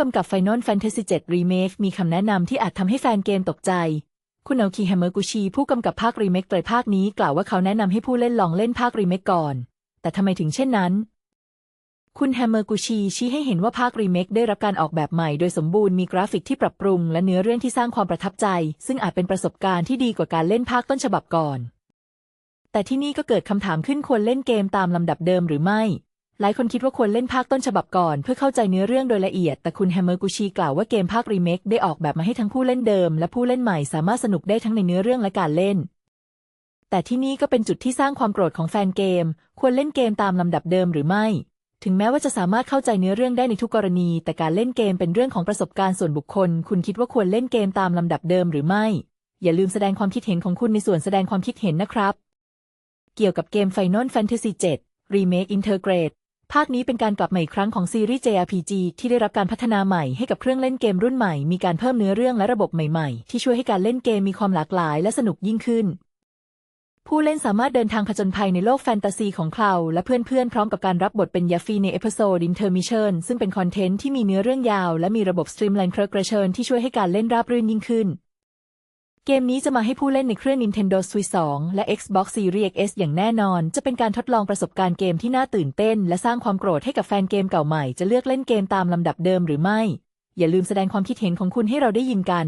กำกับ Final Fantasy 7 Remake มีคำแนะนำที่อาจทำให้แฟนเกมตกใจ คุณเอาคิแฮมเมอร์กุชี ผู้กำกับภาครีเมคไตรภาคนี้กล่าวว่าเขาแนะนำให้ผู้เล่นลองเล่นภาครีเมคก่อน แต่ทำไมถึงเช่นนั้น คุณแฮมเมอร์กุชีชี้ให้เห็นว่าภาครีเมคได้รับการออกแบบใหม่โดยสมบูรณ์มีกราฟิกที่ปรับปรุง และเนื้อเรื่องที่สร้างความประทับใจ ซึ่งอาจเป็นประสบการณ์ที่ดีกว่าการเล่นภาคต้นฉบับก่อน แต่ที่นี่ก็เกิดคำถามขึ้นควรเล่นเกมตามลำดับเดิมหรือไม่ หลายคนคิดว่าควรเล่นภาคต้นฉบับก่อน เพื่อเข้าใจเนื้อเรื่องโดยละเอียด แต่คุณแฮมเมอร์กุชีกล่าวว่าเกมภาครีเมคได้ออกแบบมาให้ทั้งผู้เล่นเดิม และผู้เล่นใหม่สามารถสนุกได้ทั้งในเนื้อเรื่องและการเล่น แต่ที่นี่ก็เป็นจุดที่สร้างความโกรธของแฟนเกม ควรเล่นเกมตามลำดับเดิมหรือไม่ ถึงแม้ว่าจะสามารถเข้าใจเนื้อเรื่องได้ในทุกกรณี แต่การเล่นเกมเป็นเรื่องของประสบการณ์ส่วนบุคคล คุณคิดว่าควรเล่นเกมตามลำดับเดิมหรือไม่ อย่าลืมแสดงความคิดเห็นของคุณในส่วนแสดงความคิดเห็นนะครับ เกี่ยวกับเกม Final Fantasy 7 Remake Integrate ภาคนี้เป็นการกลับมาอีกครั้งของซีรีส์ JRPG ที่ได้รับการพัฒนาใหม่ให้กับเครื่องเล่นเกมรุ่นใหม่ มีการเพิ่มเนื้อเรื่องและระบบใหม่ๆ ที่ช่วยให้การเล่นเกมมีความหลากหลายและสนุกยิ่งขึ้น ผู้เล่นสามารถเดินทางผจญภัยในโลกแฟนตาซีของคลาวและเพื่อนๆ พร้อมกับการรับบทเป็นยาฟีในเอพิโซด Intermission ซึ่งเป็นคอนเทนต์ที่มีเนื้อเรื่องยาว และมีระบบ Streamline Progression ที่ช่วยให้การเล่นราบรื่นยิ่งขึ้น เกมนี้จะมาให้ผู้เล่นในเครื่อง Nintendo Switch 2 และ Xbox Series X อย่างแน่นอน จะเป็นการทดลองประสบการณ์เกมที่น่าตื่นเต้น และสร้างความโกรธให้กับแฟนเกมเก่าใหม่ จะเลือกเล่นเกมตามลำดับเดิมหรือไม่ อย่าลืมแสดงความคิดเห็นของคุณให้เราได้ยินกัน